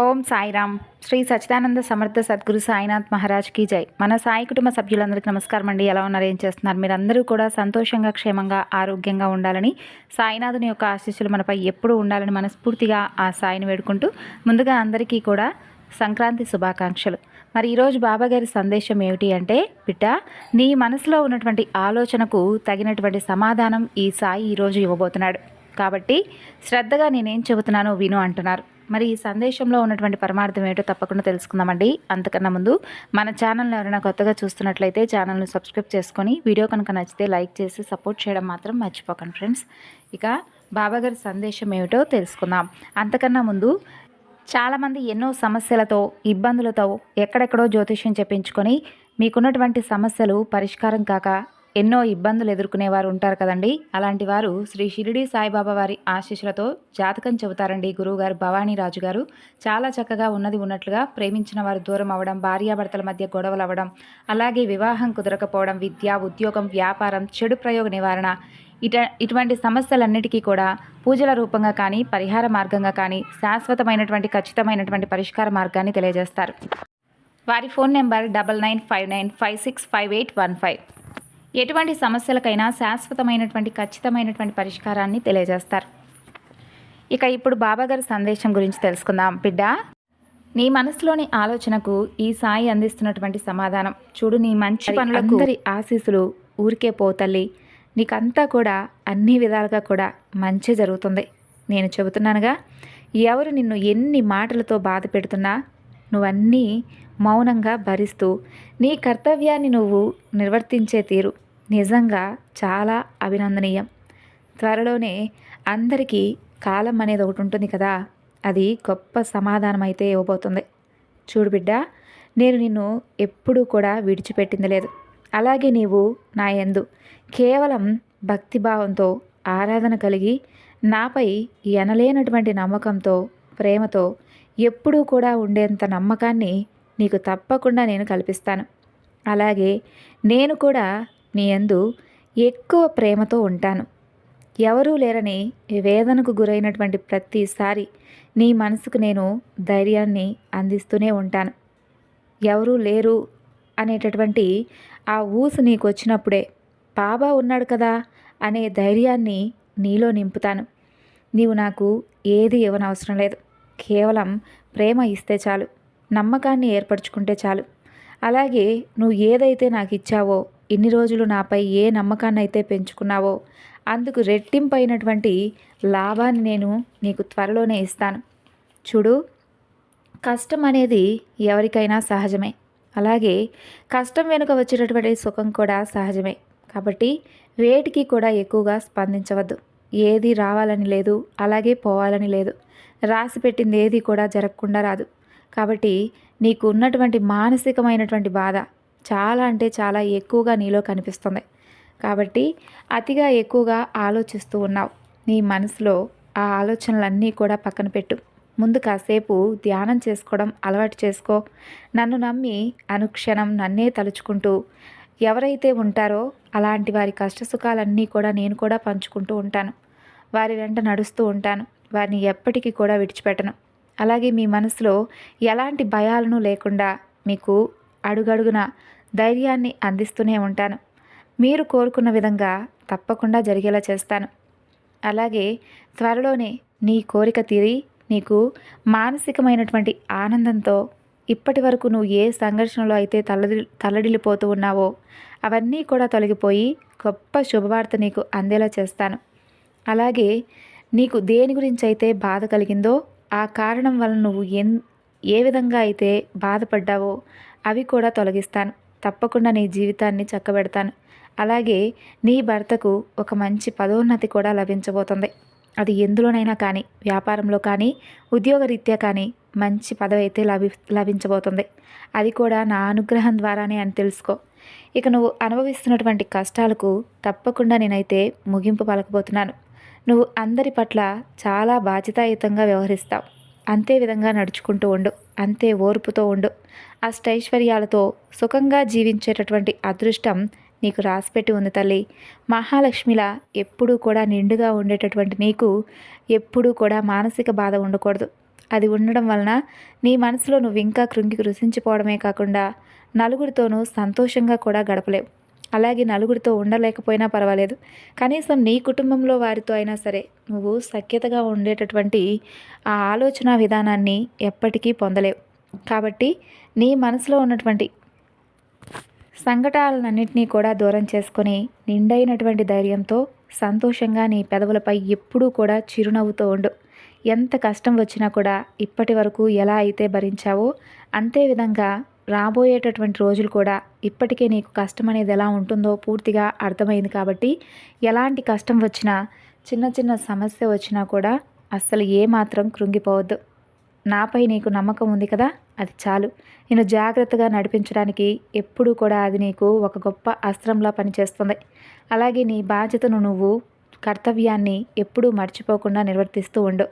ఓం సాయిరామ్. శ్రీ సచ్చిదానంద సమర్థ సద్గురు సాయినాథ్ మహారాజ్కి జై. మన సాయి కుటుంబ సభ్యులందరికీ నమస్కారం అండి. ఎలా ఉన్నారు? ఏం చేస్తున్నారు? మీరందరూ కూడా సంతోషంగా క్షేమంగా ఆరోగ్యంగా ఉండాలని సాయినాథుని యొక్క ఆశీస్సులు మనపై ఎప్పుడూ ఉండాలని మనస్ఫూర్తిగా ఆ సాయిని వేడుకుంటూ ముందుగా అందరికీ కూడా సంక్రాంతి శుభాకాంక్షలు. మరి ఈరోజు బాబాగారి సందేశం ఏమిటి అంటే బిడ్డ నీ మనసులో ఉన్నటువంటి ఆలోచనకు తగినటువంటి సమాధానం ఈ సాయి ఈరోజు ఇవ్వబోతున్నాడు. కాబట్టి శ్రద్ధగా నేనేం చెబుతున్నానో విను అంటున్నారు. మరి ఈ సందేశంలో ఉన్నటువంటి పరమార్థం ఏంటో తప్పకుండా తెలుసుకుందామండి. అంతకన్నా ముందు మన ఛానల్ని ఎవరైనా కొత్తగా చూస్తున్నట్లయితే ఛానల్ను సబ్స్క్రైబ్ చేసుకొని వీడియో కనుక నచ్చితే లైక్ చేసి సపోర్ట్ చేయడం మాత్రం మర్చిపోకండి ఫ్రెండ్స్. ఇక బాబాగారి సందేశం ఏమిటో తెలుసుకుందాం. అంతకన్నా ముందు చాలామంది ఎన్నో సమస్యలతో ఇబ్బందులతో ఎక్కడెక్కడో జ్యోతిష్యం చెప్పించుకొని మీకున్నటువంటి సమస్యలు పరిష్కారం కాక ఎన్నో ఇబ్బందులు ఎదుర్కొనేవారు ఉంటారు కదండి. అలాంటి వారు శ్రీ షిరిడి సాయిబాబా వారి ఆశీస్సులతో జాతకం చెబుతారండి గురువుగారు భవానీ రాజు గారు. చాలా చక్కగా ఉన్నది ఉన్నట్లుగా ప్రేమించిన వారు దూరం అవ్వడం భార్యాభర్తల మధ్య గొడవలు అవ్వడం అలాగే వివాహం కుదరకపోవడం విద్య ఉద్యోగం వ్యాపారం చెడు ప్రయోగ నివారణ ఇట ఇటువంటి సమస్యలన్నిటికీ కూడా పూజల రూపంగా కానీ పరిహార మార్గంగా కానీ శాశ్వతమైనటువంటి ఖచ్చితమైనటువంటి పరిష్కార మార్గాన్ని తెలియజేస్తారు. వారి phone number double nine five nine five six five eight one five. ఎటువంటి సమస్యలకైనా శాశ్వతమైనటువంటి ఖచ్చితమైనటువంటి పరిష్కారాన్ని తెలియజేస్తారు. ఇక ఇప్పుడు బాబాగారి సందేశం గురించి తెలుసుకుందాం. బిడ్డ నీ మనసులోని ఆలోచనకు ఈ సాయి అందిస్తున్నటువంటి సమాధానం. చూడు నీ మంచి పనులకు ఆశీస్సులు ఊరికే పోతల్లి నీకంతా కూడా అన్ని విధాలుగా కూడా మంచి జరుగుతుంది. నేను చెబుతున్నానుగా ఎవరు నిన్ను ఎన్ని మాటలతో బాధ పెడుతున్నా నువ్వన్నీ మౌనంగా భరిస్తూ నీ కర్తవ్యాన్ని నువ్వు నిర్వర్తించే తీరు నిజంగా చాలా అభినందనీయం. త్వరలోనే అందరికీ కాలం అనేది ఒకటి ఉంటుంది కదా అది గొప్ప సమాధానం అయితే ఇవ్వబోతుంది. చూడు బిడ్డ నేను నిన్ను ఎప్పుడూ కూడా విడిచిపెట్టింది లేదు. అలాగే నీవు నా యందు కేవలం భక్తిభావంతో ఆరాధన కలిగి నాపై ఎనలేనటువంటి నమ్మకంతో ప్రేమతో ఎప్పుడూ కూడా ఉండేంత నమ్మకాన్ని నీకు తప్పకుండా నేను కల్పిస్తాను. అలాగే నేను కూడా నీ యందు ఎక్కువ ప్రేమతో ఉంటాను. ఎవరూ లేరని వేదనకు గురైనటువంటి ప్రతిసారి నీ మనసుకు నేను ధైర్యాన్ని అందిస్తూనే ఉంటాను. ఎవరూ లేరు అనేటటువంటి ఆ ఊసు నీకు వచ్చినప్పుడే బాబా ఉన్నాడు కదా అనే ధైర్యాన్ని నీలో నింపుతాను. నీవు నాకు ఏది ఇవ్వనవసరం లేదు. కేవలం ప్రేమ ఇస్తే చాలు నమ్మకాన్ని ఏర్పరచుకుంటే చాలు. అలాగే నువ్వు ఏదైతే నాకు ఇచ్చావో ఇన్ని రోజులు నాపై ఏ నమ్మకాన్ని అయితే పెంచుకున్నావో అందుకు రెట్టింపైనటువంటి లాభాన్ని నేను నీకు త్వరలోనే ఇస్తాను. చూడు కష్టం అనేది ఎవరికైనా సహజమే. అలాగే కష్టం వెనుక వచ్చేటటువంటి సుఖం కూడా సహజమే. కాబట్టి వేటికి కూడా ఎక్కువగా స్పందించవద్దు. ఏది రావాలని లేదు అలాగే పోవాలని లేదు. రాసి పెట్టింది ఏది కూడా జరగకుండా రాదు. కాబట్టి నీకు ఉన్నటువంటి మానసికమైనటువంటి బాధ చాలా అంటే చాలా ఎక్కువగా నీలో కనిపిస్తుంది. కాబట్టి అతిగా ఎక్కువగా ఆలోచిస్తూ ఉన్నావు. నీ మనసులో ఆ ఆలోచనలన్నీ కూడా పక్కన పెట్టు. ముందు కాసేపు ధ్యానం చేసుకోవడం అలవాటు చేసుకో. నన్ను నమ్మి అనుక్షణం నన్నే తలుచుకుంటూ ఎవరైతే ఉంటారో అలాంటి వారి కష్టసుఖాలన్నీ కూడా నేను కూడా పంచుకుంటూ ఉంటాను. వారి వెంట నడుస్తూ ఉంటాను. వారిని ఎప్పటికీ కూడా విడిచిపెట్టను. అలాగే మీ మనసులో ఎలాంటి భయాలను లేకుండా మీకు అడుగడుగున ధైర్యాన్ని అందిస్తూనే ఉంటాను. మీరు కోరుకున్న విధంగా తప్పకుండా జరిగేలా చేస్తాను. అలాగే త్వరలోనే నీ కోరిక తీరి నీకు మానసికమైనటువంటి ఆనందంతో ఇప్పటి వరకు నువ్వు ఏ సంఘర్షణలో అయితే తల్లడి తల్లడిల్లిపోతూ ఉన్నావో అవన్నీ కూడా తొలగిపోయి గొప్ప శుభవార్త నీకు అందేలా చేస్తాను. అలాగే నీకు దేని గురించి అయితే బాధ కలిగిందో ఆ కారణం వలన నువ్వు ఎన్ ఏ విధంగా అయితే బాధపడ్డావో అవి కూడా తొలగిస్తాను. తప్పకుండా నీ జీవితాన్ని చక్కబెడతాను. అలాగే నీ భర్తకు ఒక మంచి పదోన్నతి కూడా లభించబోతుంది. అది ఎందులోనైనా కానీ వ్యాపారంలో కానీ ఉద్యోగరీత్యా కానీ మంచి పదవి అయితే లభి లభించబోతుంది. అది కూడా నా అనుగ్రహం ద్వారానే అని తెలుసుకో. ఇక నువ్వు అనుభవిస్తున్నటువంటి కష్టాలకు తప్పకుండా నేనైతే ముగింపు పలకబోతున్నాను. నువ్వు అందరి పట్ల చాలా బాధ్యతాయుతంగా వ్యవహరిస్తావు. అంతే విధంగా నడుచుకుంటూ ఉండు. అంతే ఓర్పుతో ఉండు. అష్టైశ్వర్యాలతో సుఖంగా జీవించేటటువంటి అదృష్టం నీకు రాసిపెట్టి ఉంది తల్లి. మహాలక్ష్మిలా ఎప్పుడూ కూడా నిండుగా ఉండేటటువంటి నీకు ఎప్పుడూ కూడా మానసిక బాధ ఉండకూడదు. అది ఉండడం వలన నీ మనసులో నువ్వు ఇంకా కృంగి కృషించిపోవడమే కాకుండా నలుగురితోనూ సంతోషంగా కూడా గడపలేవు. అలాగే నలుగురితో ఉండలేకపోయినా పర్వాలేదు. కనీసం నీ కుటుంబంలో వారితో అయినా సరే నువ్వు సఖ్యతగా ఉండేటటువంటి ఆ ఆలోచన విధానాన్ని ఎప్పటికీ పొందలేవు. కాబట్టి నీ మనసులో ఉన్నటువంటి సంఘటనలన్నింటినీ కూడా దూరం చేసుకొని నిండైనటువంటి ధైర్యంతో సంతోషంగా నీ పెదవులపై ఎప్పుడూ కూడా చిరునవ్వుతో ఉండు. ఎంత కష్టం వచ్చినా కూడా ఇప్పటి వరకు ఎలా అయితే భరించావో అంతే విధంగా రాబోయేటటువంటి రోజులు కూడా ఇప్పటికే నీకు కష్టం అనేది ఎలా ఉంటుందో పూర్తిగా అర్థమైంది కాబట్టి ఎలాంటి కష్టం వచ్చినా చిన్న చిన్న సమస్య వచ్చినా కూడా అస్సలు ఏమాత్రం కృంగిపోవద్దు. నాపై నీకు నమ్మకం ఉంది కదా? అది చాలు. నేను జాగ్రత్తగా నడిపించడానికి ఎప్పుడూ కూడా అది నీకు ఒక గొప్ప అస్త్రంలా పనిచేస్తుంది. అలాగే నీ బాధ్యతను నువ్వు కర్తవ్యాన్ని ఎప్పుడూ మర్చిపోకుండా నిర్వర్తిస్తూ ఉండు.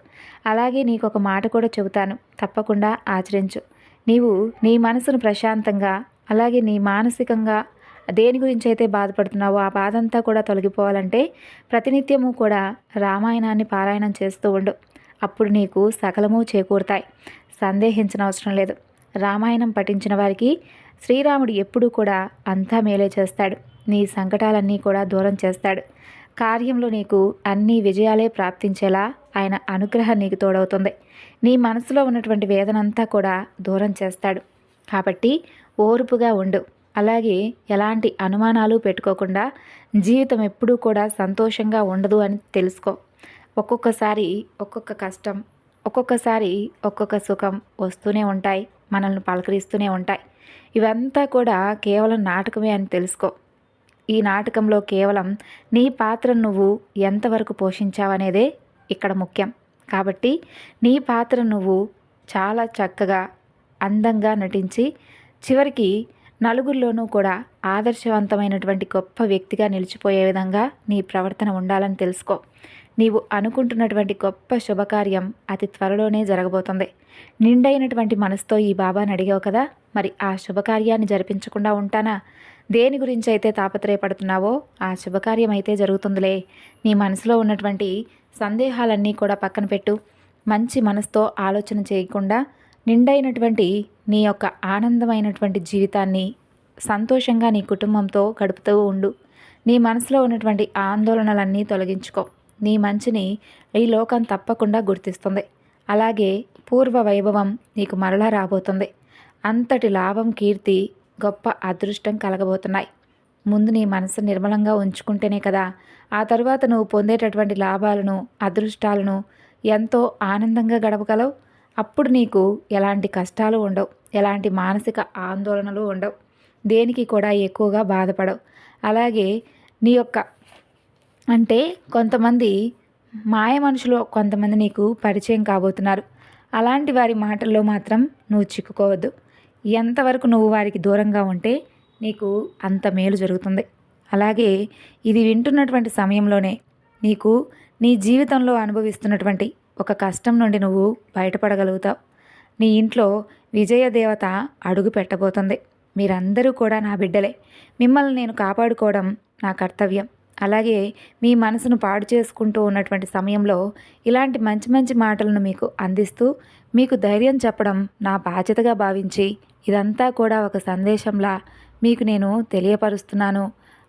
అలాగే నీకు ఒక మాట కూడా చెబుతాను. తప్పకుండా ఆచరించు. నీవు నీ మనసును ప్రశాంతంగా అలాగే నీ మానసికంగా దేని గురించి అయితే బాధపడుతున్నావో ఆ బాధ అంతా కూడా తొలగిపోవాలంటే ప్రతినిత్యము కూడా రామాయణాన్ని పారాయణం చేస్తూ ఉండు. అప్పుడు నీకు సకలము చేకూరుతాయి. సందేహించిన అవసరం లేదు. రామాయణం పఠించిన వారికి శ్రీరాముడు ఎప్పుడూ కూడా అంతా మేలే చేస్తాడు. నీ సంకటాలన్నీ కూడా దూరం చేస్తాడు. కార్యంలో నీకు అన్ని విజయాలే ప్రాప్తించేలా ఆయన అనుగ్రహం నీకు తోడవుతుంది. నీ మనసులో ఉన్నటువంటి వేదనంతా కూడా దూరం చేస్తాడు. కాబట్టి ఓర్పుగా ఉండు. అలాగే ఎలాంటి అనుమానాలు పెట్టుకోకుండా జీవితం ఎప్పుడూ కూడా సంతోషంగా ఉండదు అని తెలుసుకో. ఒక్కొక్కసారి ఒక్కొక్క కష్టం ఒక్కొక్కసారి ఒక్కొక్క సుఖం వస్తూనే ఉంటాయి మనల్ని పలకరిస్తూనే ఉంటాయి. ఇవంతా కూడా కేవలం నాటకమే అని తెలుసుకో. ఈ నాటకంలో కేవలం నీ పాత్ర నువ్వు ఎంతవరకు పోషించావనేదే ఇక్కడ ముఖ్యం. కాబట్టి నీ పాత్ర నువ్వు చాలా చక్కగా అందంగా నటించి చివరికి నలుగురిలోనూ కూడా ఆదర్శవంతమైనటువంటి గొప్ప వ్యక్తిగా నిలిచిపోయే విధంగా నీ ప్రవర్తన ఉండాలని తెలుసుకో. నీవు అనుకుంటున్నటువంటి గొప్ప శుభకార్యం అతి త్వరలోనే జరగబోతుంది. నిండైనటువంటి మనసుతో ఈ బాబాని అడిగావు కదా మరి ఆ శుభకార్యాన్ని జరిపించకుండా ఉంటానా? దేని గురించి అయితే తాపత్రయపడుతున్నావో ఆ శుభకార్యం అయితే జరుగుతుందిలే. నీ మనసులో ఉన్నటువంటి సందేహాలన్నీ కూడా పక్కన పెట్టు. మంచి మనసుతో ఆలోచన చేయకుండా నిండైనటువంటి నీ యొక్క ఆనందమైనటువంటి జీవితాన్ని సంతోషంగా నీ కుటుంబంతో గడుపుతూ ఉండు. నీ మనసులో ఉన్నటువంటి ఆందోళనలన్నీ తొలగించుకో. నీ మంచిని ఈ లోకం తప్పకుండా గుర్తిస్తుంది. అలాగే పూర్వ వైభవం నీకు మరలా రాబోతుంది. అంతటి లాభం కీర్తి గొప్ప అదృష్టం కలగబోతున్నాయి. ముందు నీ మనసు నిర్మలంగా ఉంచుకుంటేనే కదా ఆ తరువాత నువ్వు పొందేటటువంటి లాభాలను అదృష్టాలను ఎంతో ఆనందంగా గడపగలవు. అప్పుడు నీకు ఎలాంటి కష్టాలు ఉండవు ఎలాంటి మానసిక ఆందోళనలు ఉండవు. దేనికి కూడా ఎక్కువగా బాధపడవు. అలాగే నీ యొక్క అంటే కొంతమంది మాయ మనుషులు కొంతమంది నీకు పరిచయం కాబోతున్నారు. అలాంటి వారి మాటల్లో మాత్రం నువ్వు చిక్కుకోవద్దు. ఎంతవరకు నువ్వు వారికి దూరంగా ఉంటే నీకు అంత మేలు జరుగుతుంది. అలాగే ఇది వింటున్నటువంటి సమయంలోనే నీకు నీ జీవితంలో అనుభవిస్తున్నటువంటి ఒక కష్టం నుండి నువ్వు బయటపడగలుగుతావు. నీ ఇంట్లో విజయదేవత అడుగు పెట్టబోతుంది. మీరందరూ కూడా నా బిడ్డలే. మిమ్మల్ని నేను కాపాడుకోవడం నా కర్తవ్యం. అలాగే మీ మనసును పాడు చేసుకుంటూ ఉన్నటువంటి సమయంలో ఇలాంటి మంచి మంచి మాటలను మీకు అందిస్తూ మీకు ధైర్యం చెప్పడం నా బాధ్యతగా భావించి ఇదంతా కూడా ఒక సందేశంలా మీకు నేను తెలియపరుస్తున్నాను.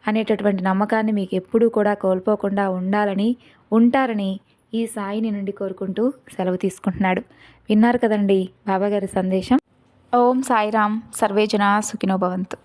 అనేటటువంటి నమ్మకాన్ని మీకు ఎప్పుడూ కూడా కోల్పోకుండా ఉండాలని ఉంటారని ఈ సాయిని నుండి కోరుకుంటూ సెలవు తీసుకుంటున్నాడు. విన్నారు కదండి బాబాగారి సందేశం? ఓం సాయిరామ్ సర్వేజన సుఖినో భవంతు.